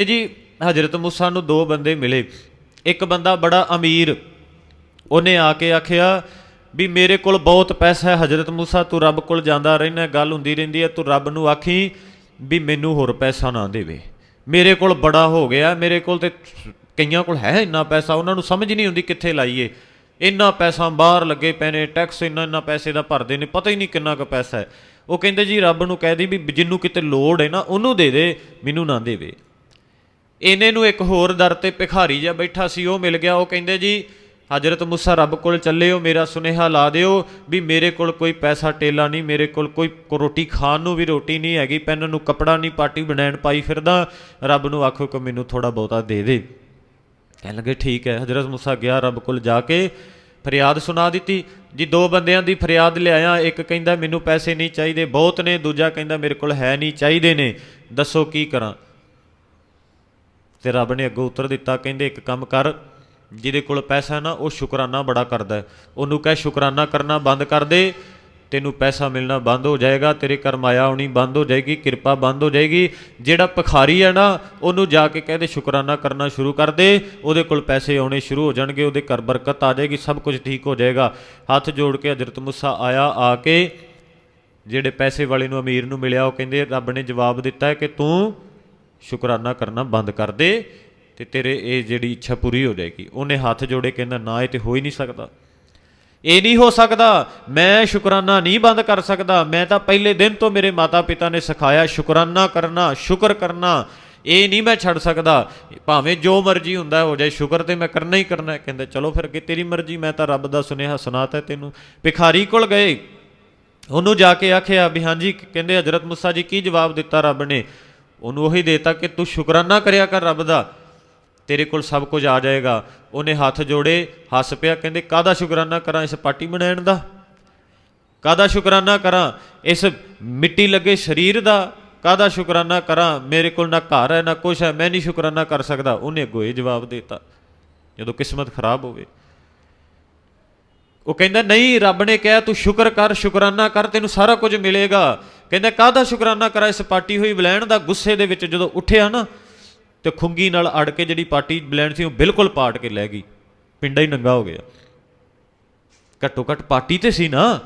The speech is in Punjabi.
ਇਹ ਜੀ, ਹਜ਼ਰਤ ਮੂਸਾ ਨੂੰ ਦੋ ਬੰਦੇ ਮਿਲੇ। ਇੱਕ ਬੰਦਾ ਬੜਾ ਅਮੀਰ। ਉਹਨੇ ਆ ਕੇ ਆਖਿਆ, ਵੀ ਮੇਰੇ ਕੋਲ ਬਹੁਤ ਪੈਸਾ ਹੈ, ਹਜ਼ਰਤ ਮੂਸਾ, ਤੂੰ ਰੱਬ ਕੋਲ ਜਾਂਦਾ ਰਹਿਣਾ, ਗੱਲ ਹੁੰਦੀ ਰਹਿੰਦੀ ਹੈ, ਤੂੰ ਰੱਬ ਨੂੰ ਆਖੀ ਵੀ ਮੈਨੂੰ ਹੋਰ ਪੈਸਾ ਨਾ ਦੇਵੇ। ਮੇਰੇ ਕੋਲ ਬੜਾ ਹੋ ਗਿਆ, ਮੇਰੇ ਕੋਲ ਤੇ ਕਈਆਂ ਕੋਲ ਹੈ ਇੰਨਾ ਪੈਸਾ, ਉਹਨਾਂ ਨੂੰ ਸਮਝ ਨਹੀਂ ਹੁੰਦੀ ਕਿੱਥੇ ਲਾਈਏ। ਇੰਨਾ ਪੈਸਾ ਬਾਹਰ ਲੱਗੇ ਪਏ ਨੇ, ਟੈਕਸ ਇੰਨਾ ਇੰਨਾ ਪੈਸੇ ਦਾ ਭਰਦੇ ਨੇ, ਪਤਾ ਹੀ ਨਹੀਂ ਕਿੰਨਾ ਕੁ ਪੈਸਾ ਹੈ। ਉਹ ਕਹਿੰਦੇ ਜੀ, ਰੱਬ ਨੂੰ ਕਹਿ ਦੀ ਵੀ ਜਿੰਨੂੰ ਕਿਤੇ ਲੋੜ ਹੈ ਨਾ, ਉਹਨੂੰ ਦੇ ਦੇ, ਮੈਨੂੰ ਨਾ ਦੇਵੇ। ਇਹਨੇ ਨੂੰ ਇੱਕ ਹੋਰ ਦਰ ਤੇ ਭਿਖਾਰੀ ਜਿਹਾ ਬੈਠਾ ਸੀ, ਉਹ ਮਿਲ ਗਿਆ, ਉਹ ਕਹਿੰਦੇ ਜੀ, ਹਜ਼ਰਤ ਮੁਸਾ ਰੱਬ ਕੋਲ ਚੱਲੇ ਹੋ, ਮੇਰਾ ਸੁਨੇਹਾ ਲਾ ਦਿਓ ਵੀ ਮੇਰੇ ਕੋਲ ਕੋਈ ਪੈਸਾ ਟੇਲਾ ਨਹੀਂ, ਮੇਰੇ ਕੋਲ ਕੋਈ ਰੋਟੀ ਖਾਣ ਨੂੰ ਵੀ ਰੋਟੀ ਨਹੀਂ ਹੈਗੀ, ਪੈਨ ਨੂੰ ਕਪੜਾ ਨਹੀਂ ਪਾਟੀ ਬਣਾਉਣ ਪਾਈ ਫਿਰਦਾ, ਰੱਬ ਨੂੰ ਆਖੋ ਕਿ ਮੈਨੂੰ ਥੋੜਾ ਬਹੁਤਾ ਦੇ ਦੇ। ਕਹਿਣ ਲੱਗੇ, ਠੀਕ ਹੈ। ਹਜ਼ਰਤ ਮੁਸਾ ਗਿਆ ਰੱਬ ਕੋਲ ਜਾ ਕੇ, ਫਰਿਆਦ ਸੁਣਾ ਦਿੱਤੀ। ਜੀ, ਦੋ ਬੰਦਿਆਂ ਦੀ ਫਰਿਆਦ ਲਿਆਇਆ, ਇੱਕ ਕਹਿੰਦਾ, ਮੈਨੂੰ ਪੈਸੇ ਨਹੀਂ ਚਾਹੀਦੇ, ਬਹੁਤ ਨੇ। ਦੂਜਾ ਕਹਿੰਦਾ, ਮੇਰੇ ਕੋਲ ਹੈ ਨਹੀਂ, ਚਾਹੀਦੇ ਨੇ। ਦੱਸੋ ਕੀ ਕਰਾਂ? ਤੇ ਰੱਬ ਨੇ ਅੱਗੋਂ ਉੱਤਰ ਦਿੱਤਾ, ਕਹਿੰਦੇ ਇੱਕ ਕੰਮ ਕਰ, ਜਿਹਦੇ ਕੋਲ ਪੈਸਾ ਨਾ, ਉਹ ਸ਼ੁਕਰਾਨਾ ਬੜਾ ਕਰਦਾ ਉਹਨੂੰ ਕਹਿ, ਸ਼ੁਕਰਾਨਾ ਕਰਨਾ ਬੰਦ ਕਰ ਦੇ, ਤੈਨੂੰ ਪੈਸਾ ਮਿਲਣਾ ਬੰਦ ਹੋ ਜਾਏਗਾ, ਤੇਰੇ ਕਰਮਾਇਆ ਆਉਣੀ ਬੰਦ ਹੋ ਜਾਏਗੀ, ਕਿਰਪਾ ਬੰਦ ਹੋ ਜਾਏਗੀ। ਜਿਹੜਾ ਭਖਾਰੀ ਹੈ ਨਾ, ਉਹਨੂੰ ਜਾ ਕੇ ਕਹਦੇ ਸ਼ੁਕਰਾਨਾ ਕਰਨਾ ਸ਼ੁਰੂ ਕਰ ਦੇ, ਉਹਦੇ ਕੋਲ ਪੈਸੇ ਆਉਣੇ ਸ਼ੁਰੂ ਹੋ ਜਾਣਗੇ, ਉਹਦੇ ਘਰ ਬਰਕਤ ਆ ਜਾਏਗੀ, ਸਭ ਕੁਝ ਠੀਕ ਹੋ ਜਾਏਗਾ। ਹੱਥ ਜੋੜ ਕੇ ਹਜ਼ਰਤ ਮੁਸਾ ਆਇਆ, ਆ ਕੇ ਜਿਹੜੇ ਪੈਸੇ ਵਾਲੇ ਨੂੰ ਅਮੀਰ ਨੂੰ ਮਿਲਿਆ, ਉਹ ਕਹਿੰਦੇ, ਰੱਬ ਨੇ ਜਵਾਬ ਦਿੱਤਾ ਕਿ ਤੂੰ ਸ਼ੁਕਰਾਨਾ ਕਰਨਾ ਬੰਦ ਕਰ ਦੇ ਤੇ ਤੇਰੇ ਇਹ ਜਿਹੜੀ ਇੱਛਾ ਪੂਰੀ ਹੋ ਜਾਏਗੀ। ਉਹਨੇ ਹੱਥ ਜੋੜੇ ਕਹਿੰਦਾ, ਨਾ, ਇਹ ਤੇ ਹੋ ਹੀ ਨਹੀਂ ਸਕਦਾ। ਇਹ ਨਹੀਂ ਹੋ ਸਕਦਾ। ਮੈਂ ਸ਼ੁਕਰਾਨਾ ਨਹੀਂ ਬੰਦ ਕਰ ਸਕਦਾ। ਮੈਂ ਤਾਂ ਪਹਿਲੇ ਦਿਨ ਤੋਂ ਮੇਰੇ ਮਾਤਾ ਪਿਤਾ ਨੇ ਸਿਖਾਇਆ, ਸ਼ੁਕਰਾਨਾ ਕਰਨਾ, ਸ਼ੁਕਰ ਕਰਨਾ। ਇਹ ਨਹੀਂ ਮੈਂ ਛੱਡ ਸਕਦਾ। ਭਾਵੇਂ ਜੋ ਮਰਜ਼ੀ ਹੁੰਦਾ ਹੋ ਜਾਏ, ਸ਼ੁਕਰ ਤੇ ਮੈਂ ਕਰਨਾ ਹੀ ਕਰਨਾ ਹੈ। ਕਹਿੰਦੇ, ਚਲੋ ਫਿਰ ਅੱਗੇ ਤੇਰੀ ਮਰਜ਼ੀ, ਮੈਂ ਤਾਂ ਰੱਬ ਦਾ ਸੁਨੇਹਾ ਸੁਣਾਤਾ ਤੈਨੂੰ। ਭਿਖਾਰੀ ਕੋਲ ਗਏ। ਉਹਨੂੰ ਜਾ ਕੇ ਆਖਿਆ ਵੀ ਹਾਂਜੀ, ਕਹਿੰਦੇ ਹਜ਼ਰਤ ਮੁਸਾ ਜੀ, ਕੀ ਜਵਾਬ ਦਿੱਤਾ ਰੱਬ ਨੇ? ਉਹਨੂੰ ਉਹੀ ਦੇਤਾ ਕਿ ਤੂੰ ਸ਼ੁਕਰਾਨਾ ਕਰਿਆ ਕਰ ਰੱਬ ਦਾ। ਤੇਰੇ ਕੋਲ ਸਭ ਕੁਝ ਆ ਜਾਏਗਾ। ਉਹਨੇ ਹੱਥ ਜੋੜੇ, ਹੱਸ ਪਿਆ, ਕਹਿੰਦੇ, ਕਾਹਦਾ ਸ਼ੁਕਰਾਨਾ ਕਰਾਂ ਇਸ ਪਾਟੀ ਬਣਾਉਣ ਦਾ? ਕਾਹਦਾ ਸ਼ੁਕਰਾਨਾ ਕਰਾਂ? ਇਸ ਮਿੱਟੀ ਲੱਗੇ ਸਰੀਰ ਦਾ ਕਾਹਦਾ ਸ਼ੁਕਰਾਨਾ ਕਰਾਂ? ਮੇਰੇ ਕੋਲ ਨਾ ਘਰ ਹੈ, ਨਾ ਕੁਛ ਹੈ, ਮੈਂ ਨਹੀਂ ਸ਼ੁਕਰਾਨਾ ਕਰ ਸਕਦਾ। ਉਹਨੇ ਅੱਗੋਂ ਇਹ ਜਵਾਬ ਦਿੱਤਾ, ਜਦੋਂ ਕਿਸਮਤ ਖਰਾਬ ਹੋਵੇ। ਉਹ ਕਹਿੰਦਾ, ਨਹੀਂ, ਰੱਬ ਨੇ ਕਿਹਾ, ਤੂੰ ਸ਼ੁਕਰ ਕਰ, ਸ਼ੁਕਰਾਨਾ ਕਰ, ਤੈਨੂੰ ਸਾਰਾ ਕੁਝ ਮਿਲੇਗਾ। ਕਹਿੰਦਾ, ਕਾਹਦਾ ਸ਼ੁਕਰਾਨਾ ਕਰਾਂ, ਇਸ ਪਾਟੀ ਹੋਈ ਬਲੈਣ ਦਾ ਗੁੱਸੇ ਦੇ ਵਿੱਚ ਜਦੋਂ ਉੱਠਿਆ ਨਾ, ਤੇ ਖੁੰਗੀ ਨਾਲ ਅੜ ਕੇ ਜਿਹੜੀ ਪਾਟੀ ਬਲੈਣ ਸੀ, ਉਹ ਬਿਲਕੁਲ ਪਾਟ ਕੇ ਲੈ ਗਈ। ਪਿੰਡਾ ਹੀ ਨੰਗਾ ਹੋ ਗਿਆ। ਘੱਟੋ ਘੱਟ ਪਾਟੀ ਤੇ ਸੀ ਨਾ।